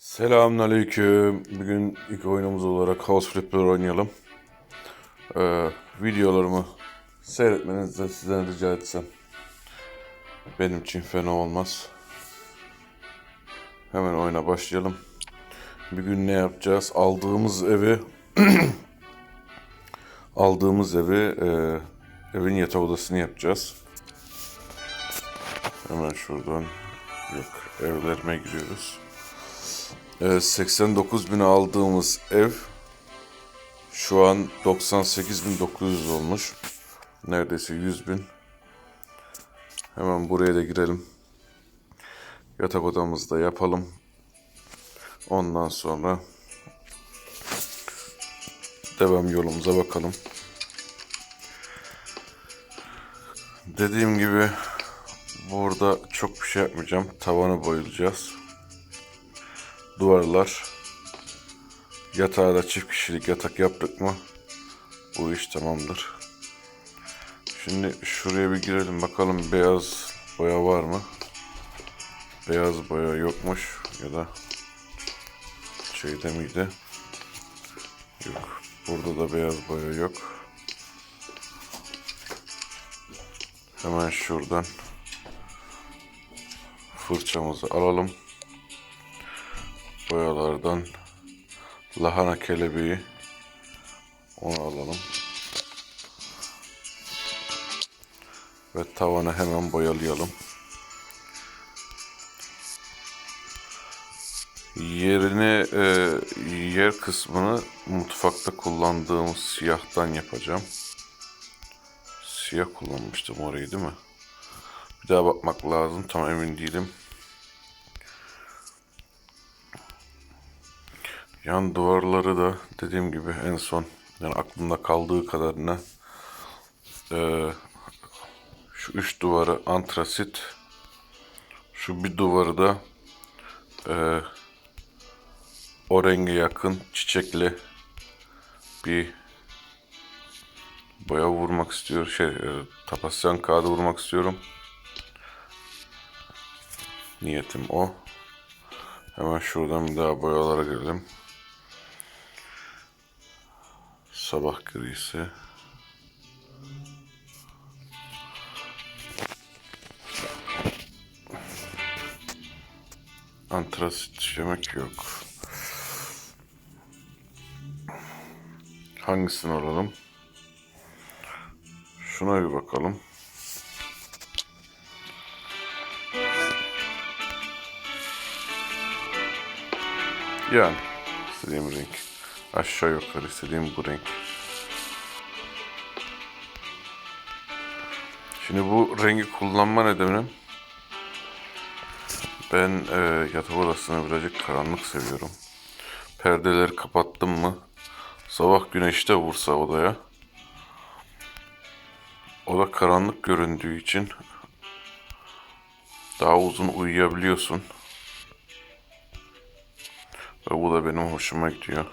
Selamünaleyküm. Bugün ilk oyunumuz olarak House Flipper oynayalım. Ee, videolarımı seyretmenizi de sizden rica etsem. Benim için fena olmaz. Hemen oyuna başlayalım. Bugün ne yapacağız? Aldığımız evi aldığımız evi e, evin yatak odasını yapacağız. Hemen şuradan yok evlerime giriyoruz. Ee, 89 bin aldığımız ev şu an 98.900 olmuş. Neredeyse 100 bin. Hemen buraya da girelim. Yatak odamızı da yapalım. Ondan sonra devam yolumuza bakalım. Dediğim gibi burada çok bir şey yapmayacağım. Tavanı boyayacağız duvarlar yatağa da çift kişilik yatak yaptık mı bu iş tamamdır. Şimdi şuraya bir girelim bakalım beyaz boya var mı? Beyaz boya yokmuş ya da şeyde miydi? Yok. Burada da beyaz boya yok. Hemen şuradan fırçamızı alalım boyalardan lahana kelebeği onu alalım. Ve tavanı hemen boyalayalım. Yerini e, yer kısmını mutfakta kullandığımız siyahtan yapacağım. Siyah kullanmıştım orayı değil mi? Bir daha bakmak lazım. Tam emin değilim. Yan duvarları da dediğim gibi en son yani aklımda kaldığı kadarına e, şu üç duvarı antrasit şu bir duvarı da e, o renge yakın çiçekli bir boya vurmak istiyorum şey e, tapasyan kağıdı vurmak istiyorum. Niyetim o. Hemen şuradan bir daha boyalara girelim Sabah grisi. Antrasit yemek yok. Hangisini alalım? Şuna bir bakalım. Yani istediğim renk. Aşağı yukarı istediğim bu renk. Şimdi bu rengi kullanma nedenim ben e, yatak odasını birazcık karanlık seviyorum. Perdeleri kapattım mı sabah güneşte vursa odaya oda karanlık göründüğü için daha uzun uyuyabiliyorsun. Ve bu da benim hoşuma gidiyor.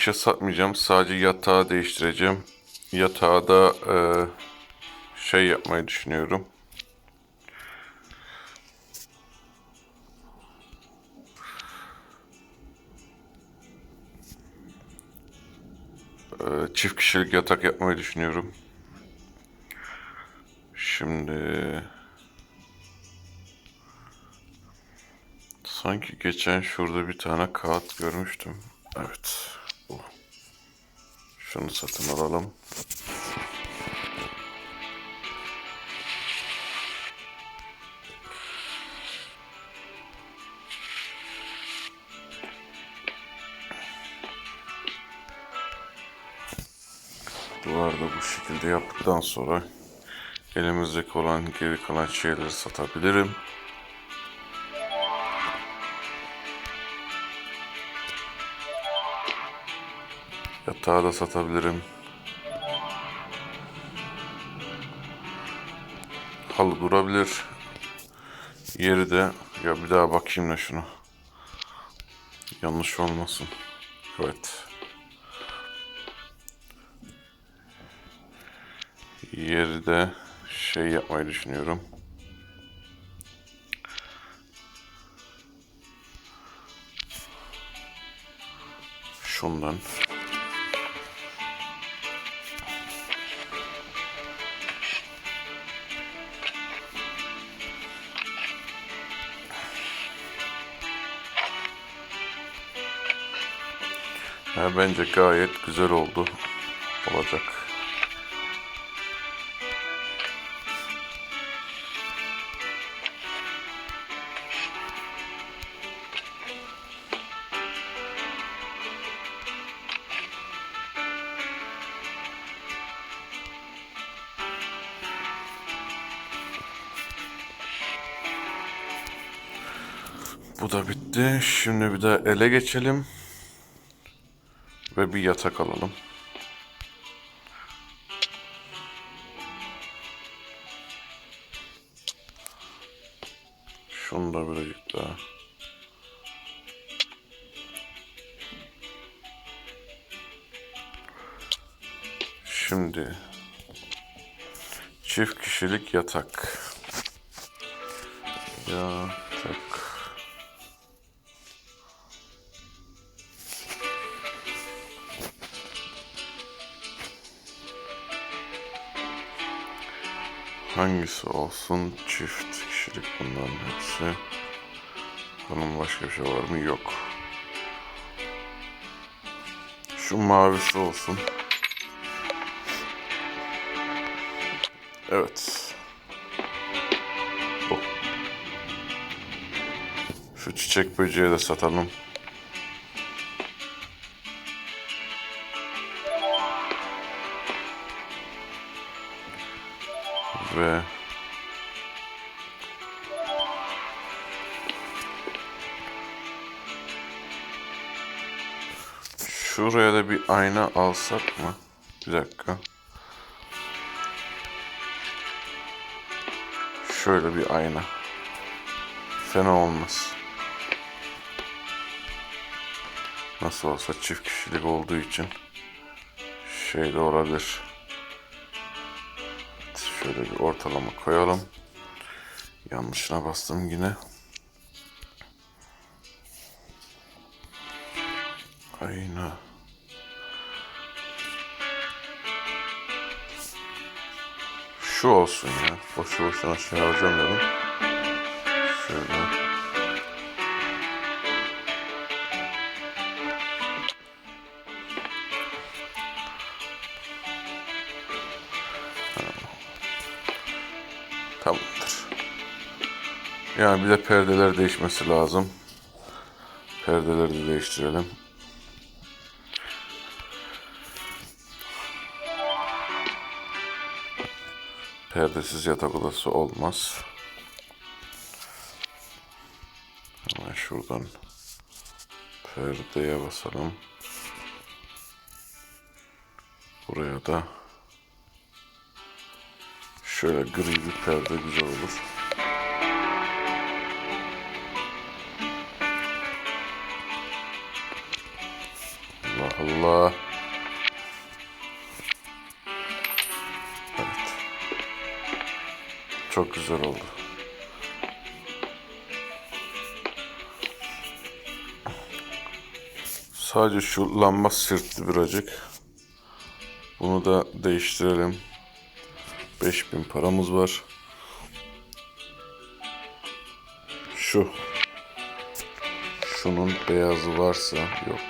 Bir şey satmayacağım. Sadece yatağı değiştireceğim. Yatağı da e, şey yapmayı düşünüyorum. E, çift kişilik yatak yapmayı düşünüyorum. Şimdi sanki geçen şurada bir tane kağıt görmüştüm. Evet. Şunu satın alalım. Duvarda bu şekilde yaptıktan sonra elimizdeki olan geri kalan şeyleri satabilirim. Yatağı da satabilirim. Halı durabilir. Yeri de ya bir daha bakayım da şunu. Yanlış olmasın. Evet. Yeri de şey yapmayı düşünüyorum. Şundan. Bence gayet güzel oldu. Olacak. Bu da bitti. Şimdi bir de ele geçelim. Ve bir yatak alalım. Şunu da birazcık daha. Şimdi çift kişilik yatak. Yatak. Hangisi olsun? Çift kişilik bunların hepsi. Bunun başka bir şey var mı? Yok. Şu mavisi olsun. Evet. Bu. Şu çiçek böceği de satalım. Ayna alsak mı? Bir dakika. Şöyle bir ayna. Fena olmaz. Nasıl olsa çift kişilik olduğu için şey de olabilir. Şöyle bir ortalama koyalım. Yanlışına bastım yine. Ayna. Şu olsun ya. Boşu boşuna şey harcamayalım. Şöyle. Tamamdır. Yani bir de perdeler değişmesi lazım. Perdeleri de değiştirelim. Perdesiz yatak odası olmaz. Hemen şuradan perdeye basalım. Buraya da şöyle gri bir perde güzel olur. Allah Allah. Çok güzel oldu. Sadece şu lamba sırtlı birazcık. Bunu da değiştirelim. 5000 paramız var. Şu. Şunun beyazı varsa yok.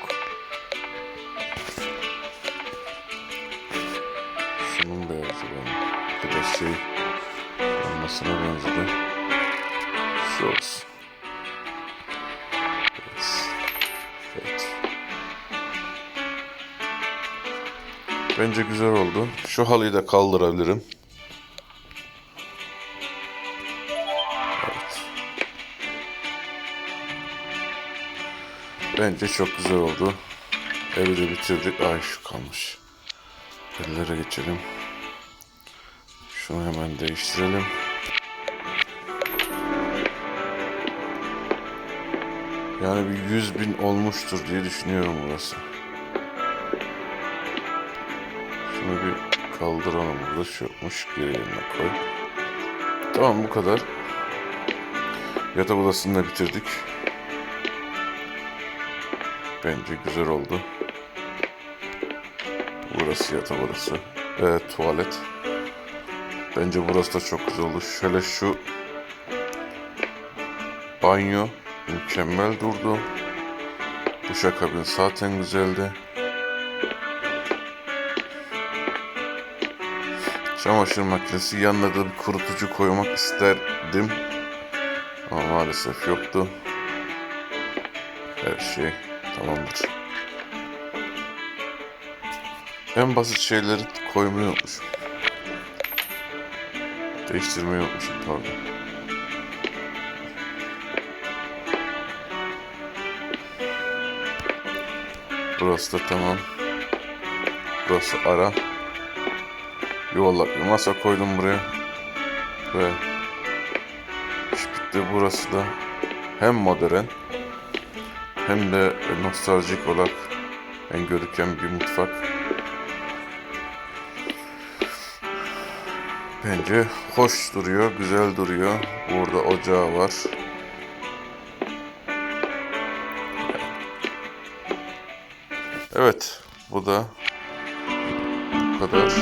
Bence güzel oldu. Şu halıyı da kaldırabilirim. Evet. Bence çok güzel oldu. Evi de bitirdik. Ay şu kalmış. Ellere geçelim. Şunu hemen değiştirelim. Yani bir 100 bin olmuştur diye düşünüyorum burası. Bir kaldıralım burada şu yokmuş geri yerine koy. Tamam bu kadar. Yatak odasını da bitirdik. Bence güzel oldu. Burası yatak odası. Evet tuvalet. Bence burası da çok güzel oldu. Şöyle şu banyo mükemmel durdu. Duşakabin zaten güzeldi. Çamaşır makinesi yanına da bir kurutucu koymak isterdim. Ama maalesef yoktu. Her şey tamamdır. En basit şeyleri koymayı unutmuşum. Değiştirmeyi pardon. Burası da tamam. Burası ara. Yuvarlak bir masa koydum buraya. Ve iş bitti. Burası da hem modern hem de nostaljik olarak en görüken bir mutfak. Bence hoş duruyor, güzel duruyor. Burada ocağı var. Evet, bu da bu kadar.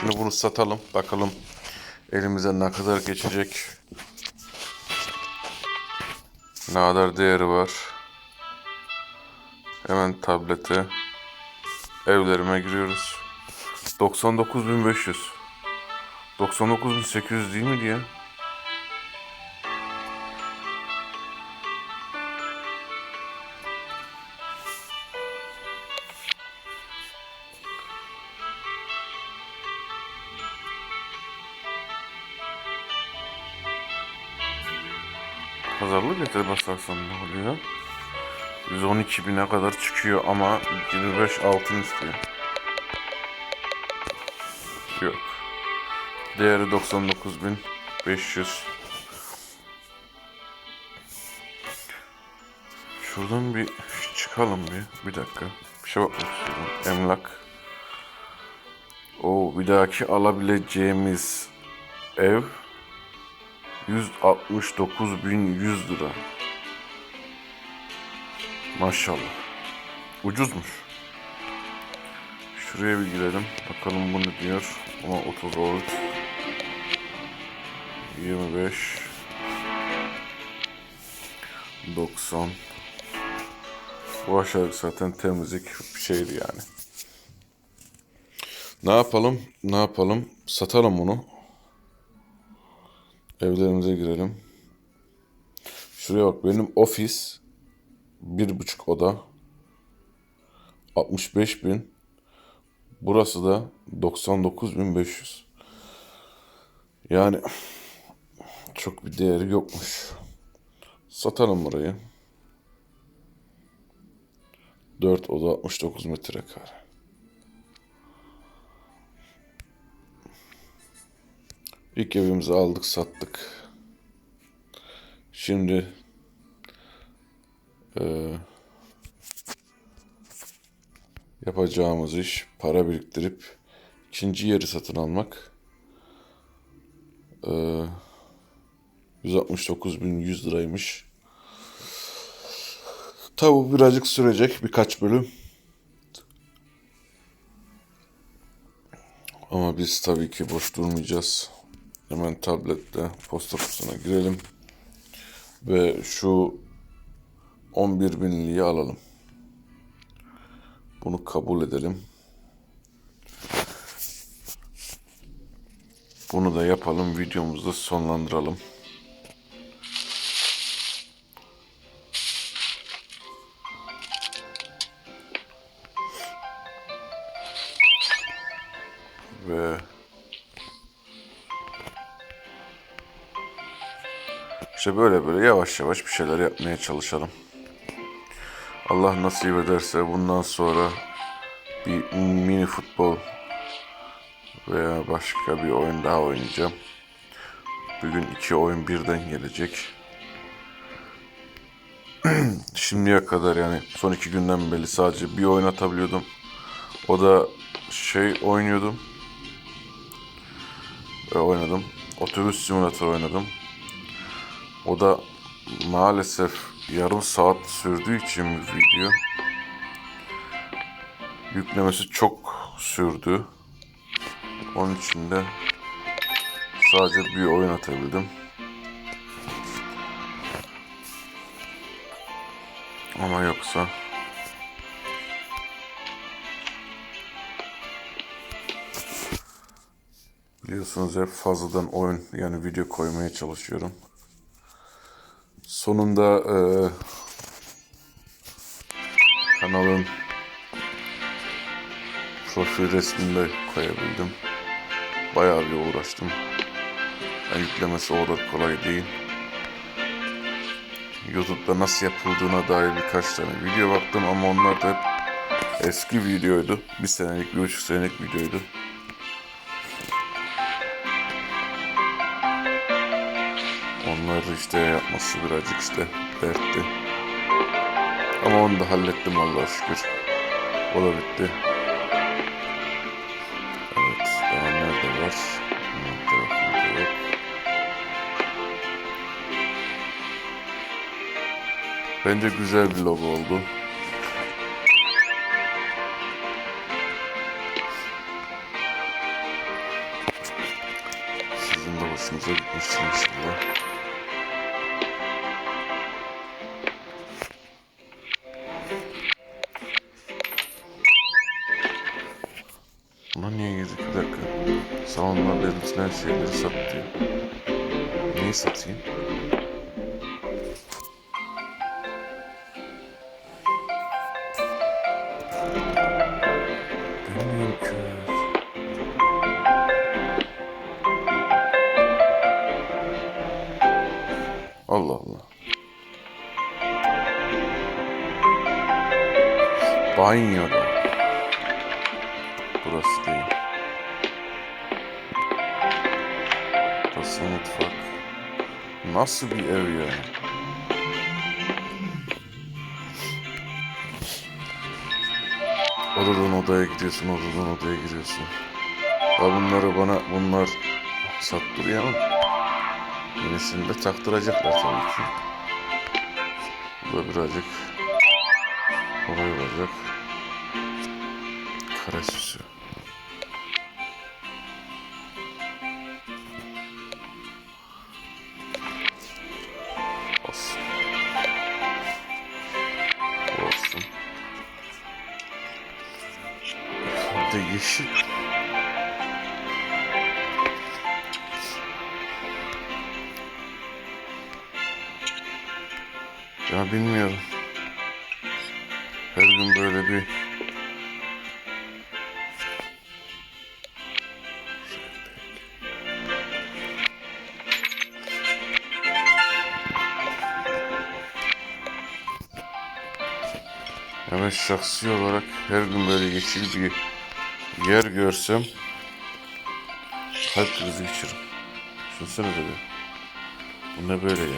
Şimdi bunu satalım. Bakalım elimize ne kadar geçecek. Ne kadar değeri var. Hemen tablete evlerime giriyoruz. 99.500 99.800 değil mi diye. Getir basarsan ne oluyor? 112 bine kadar çıkıyor ama 25 altın istiyor. Yok. Değeri 99.500. Şuradan bir çıkalım bir. Bir dakika. Bir şey bakmak istiyorum. Emlak. O bir dahaki alabileceğimiz ev 169.100 lira. Maşallah. Ucuzmuş. Şuraya bir girelim. Bakalım bu ne diyor. Ama 34 25 90 Bu aşağıdaki zaten temizlik bir şeydi yani. Ne yapalım? Ne yapalım? Satalım bunu. Evlerimize girelim. Şuraya bak benim ofis bir buçuk oda. 65 bin. Burası da 99.500 yani çok bir değeri yokmuş. Satalım burayı. 4 oda 69 metrekare İlk evimizi aldık sattık şimdi yapacağımız iş para biriktirip ikinci yeri satın almak. Ee, 169.100 liraymış. Tabi bu birazcık sürecek birkaç bölüm. Ama biz tabii ki boş durmayacağız. Hemen tablette posta kutusuna girelim. Ve şu 11 binliği alalım. Bunu kabul edelim. Bunu da yapalım. Videomuzu sonlandıralım. Böyle böyle yavaş yavaş bir şeyler yapmaya çalışalım. Allah nasip ederse bundan sonra bir mini futbol veya başka bir oyun daha oynayacağım. Bugün iki oyun birden gelecek. şimdiye kadar yani son iki günden beri sadece bir oyun atabiliyordum. O da şey oynuyordum. E, oynadım. Otobüs simülatör oynadım. O da maalesef yarım saat sürdüğü için video yüklemesi çok sürdü. Onun için de sadece bir oyun atabildim. Ama yoksa biliyorsunuz hep fazladan oyun yani video koymaya çalışıyorum. Sonunda eee, kanalın profil resmini de koyabildim. Bayağı bir uğraştım. Yani yüklemesi o kadar kolay değil. YouTube'da nasıl yapıldığına dair birkaç tane video baktım ama onlar da hep eski videoydu. Bir senelik, bir buçuk senelik videoydu. İşte yapması birazcık işte dertti. Ama onu da hallettim Allah'a şükür. O da bitti. Evet, daha nerede var? Bence güzel bir logo oldu. Sizin de hoşunuza gitmiştir inşallah. Satayım? Allah Allah. Banyoda. Nasıl bir ev ya? Odadan odaya gidiyorsun, odadan odaya giriyorsun. Ya bunları bana bunlar sattırıyor ama yenisini de taktıracaklar tabii ki. Bu da birazcık olay olacak. Kare süsü. Ya ben şahsi olarak her gün böyle yeşil bir yer görsem kalp krizi geçiririm. Düşünsene böyle. Bu ne böyle yani?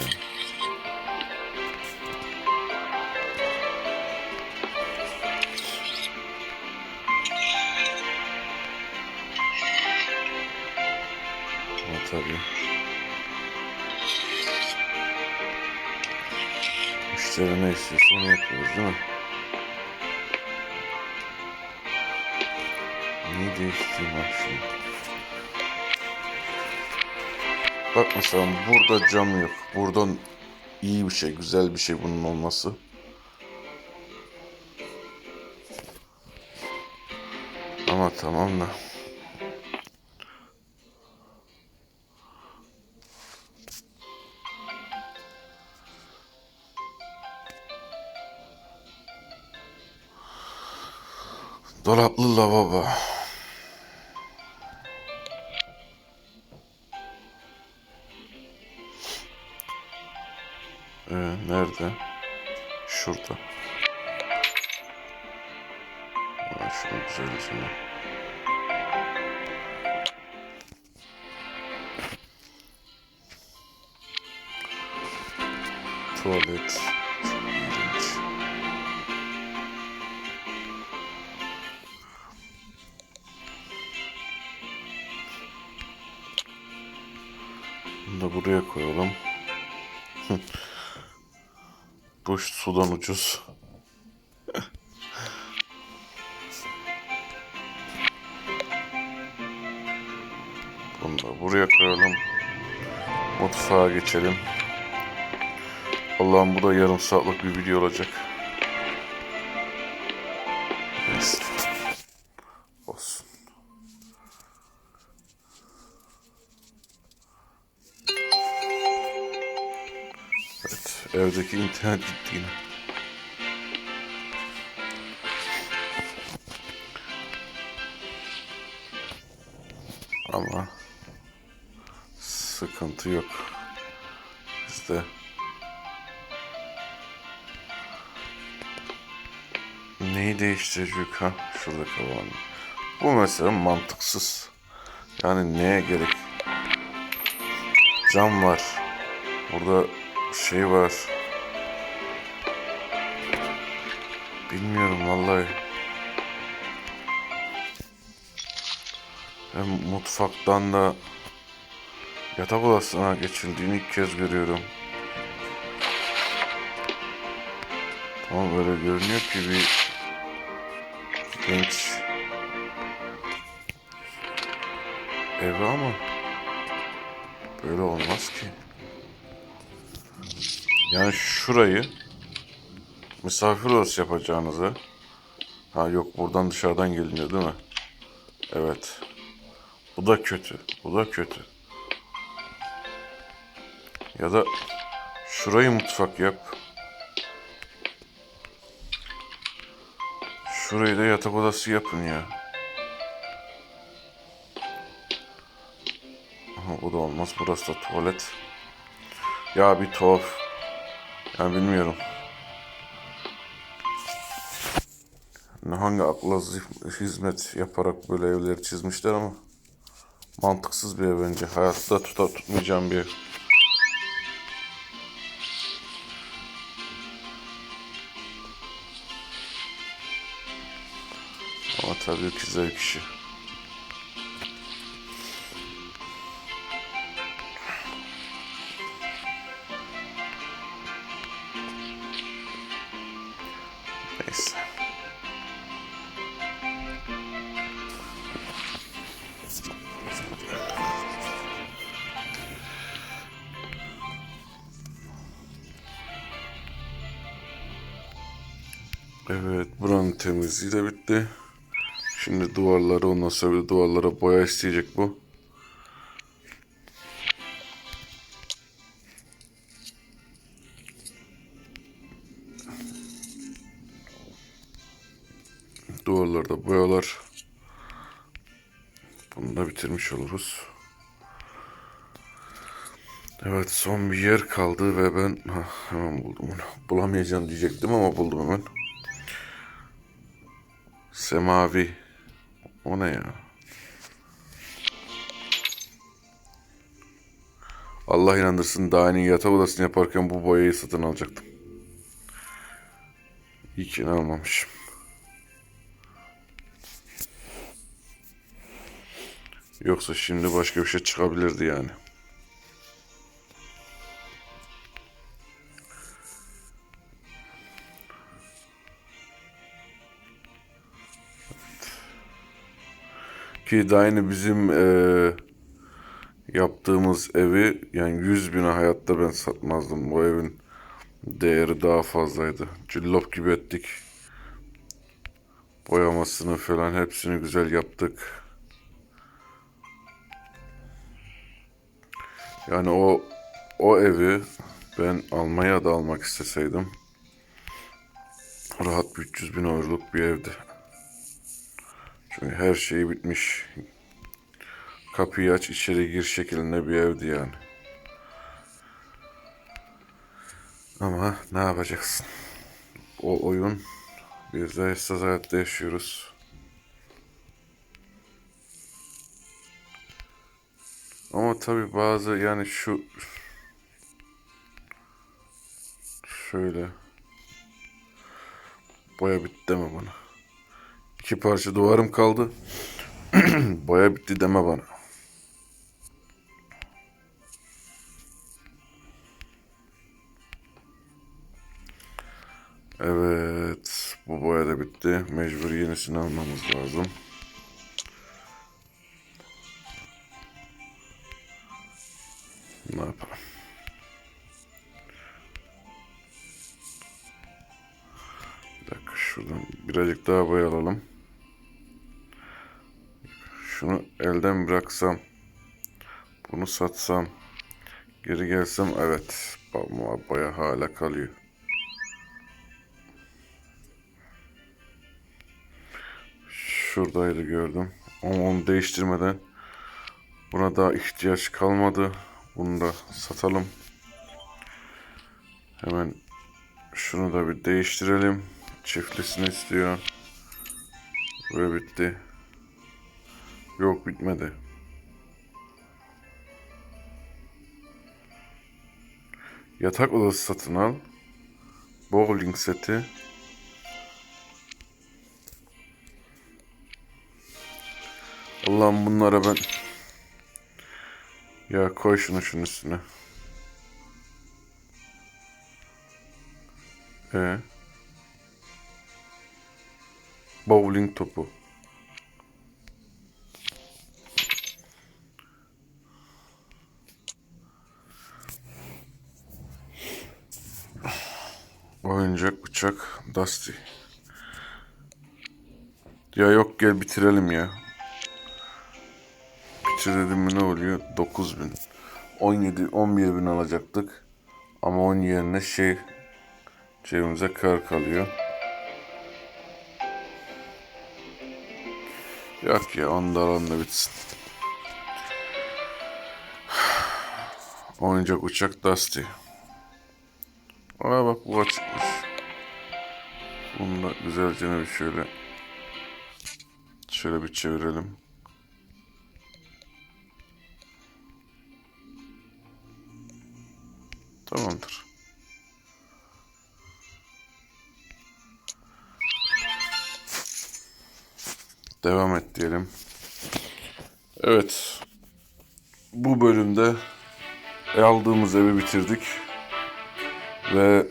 Ama tabii. Müşteri ne istiyorsa onu yapıyoruz değil mi? Neyi değiştireyim ben şimdi? Bak mesela burada cam yok. Buradan iyi bir şey, güzel bir şey bunun olması. Ama tamam da. Dolaplı lavabo. Ee, nerede? Şurada. Aa, şunu güzelce. Tuvalet. Bunu da buraya koyalım. Duş sudan ucuz. Bunu da buraya koyalım. Mutfağa geçelim. Allah'ım bu da yarım saatlik bir video olacak. Evdeki internet gitti. Ama sıkıntı yok. Bizde neyi değiştirecek ha? Şurada kalan. Bu mesela mantıksız. Yani neye gerek? Cam var. Burada şey var. Bilmiyorum vallahi. Hem mutfaktan da yatak odasına geçildiğini ilk kez görüyorum. Ama böyle görünüyor ki bir genç evi ama böyle olmaz ki. Yani şurayı misafir odası yapacağınızı ha yok buradan dışarıdan geliniyor değil mi? Evet. Bu da kötü. Bu da kötü. Ya da şurayı mutfak yap. Şurayı da yatak odası yapın ya. Aha, bu da olmaz. Burası da tuvalet. Ya bir tuhaf. Yani bilmiyorum. Ne hangi akla hizmet yaparak böyle evleri çizmişler ama mantıksız bir ev bence. Hayatta tutar tutmayacağım bir ev. Ama tabii ki zevk işi. Neyse. Evet, buranın temizliği de bitti. Şimdi duvarları ondan sonra bir duvarlara boya isteyecek bu. Duvarlarda boyalar. Bunu da bitirmiş oluruz. Evet son bir yer kaldı ve ben ha, hemen buldum onu. Bulamayacağım diyecektim ama buldum hemen. Semavi. O ne ya? Allah inandırsın daha yeni yatak odasını yaparken bu boyayı satın alacaktım. İyi ki almamışım. Yoksa şimdi başka bir şey çıkabilirdi yani. Ki yeni bizim eee, yaptığımız evi yani 100 bine hayatta ben satmazdım. O evin değeri daha fazlaydı. Cillop gibi ettik. Boyamasını falan hepsini güzel yaptık. Yani o o evi ben almaya da almak isteseydim rahat bir 300 bin euroluk bir evdi. Her şeyi bitmiş. Kapıyı aç içeri gir şeklinde bir evdi yani. Ama ne yapacaksın? O oyun biz de esas hayatta yaşıyoruz. Ama tabii bazı yani şu şöyle boya bitti deme bana. İki parça duvarım kaldı. Boya bitti deme bana. Evet. Bu boya da bitti. Mecbur yenisini almamız lazım. Ne yapalım? Bir dakika şuradan birazcık daha boya alalım. Şunu elden bıraksam, bunu satsam, geri gelsem evet, boya hala kalıyor. Şuradaydı gördüm. Ama onu değiştirmeden buna daha ihtiyaç kalmadı. Bunu da satalım. Hemen şunu da bir değiştirelim. Çiftlisini istiyor. Ve bitti. Yok bitmedi. Yatak odası satın al. Bowling seti. Allah'ım bunlara ben... Ya koy şunu şunun üstüne. Ee? Bowling topu. Oyuncak bıçak Dusty. Ya yok gel bitirelim ya. Bitir dedim mi ne oluyor? 9000. 17 11 bin alacaktık. Ama onun yerine şey cebimize kar kalıyor. Yok ya onu da alalım da bitsin. Oyuncak uçak Dusty. Aa bak bu açıkmış. Bunu da güzelce bir şöyle şöyle bir çevirelim. Tamamdır. Devam et diyelim. Evet. Bu bölümde aldığımız evi bitirdik. Ve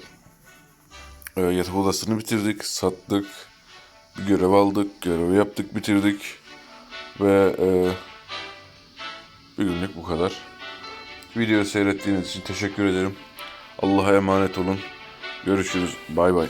e, yatak odasını bitirdik, sattık. Bir görev aldık, görevi yaptık, bitirdik. Ve e, bir günlük bu kadar. Videoyu seyrettiğiniz için teşekkür ederim. Allah'a emanet olun. Görüşürüz. Bay bay.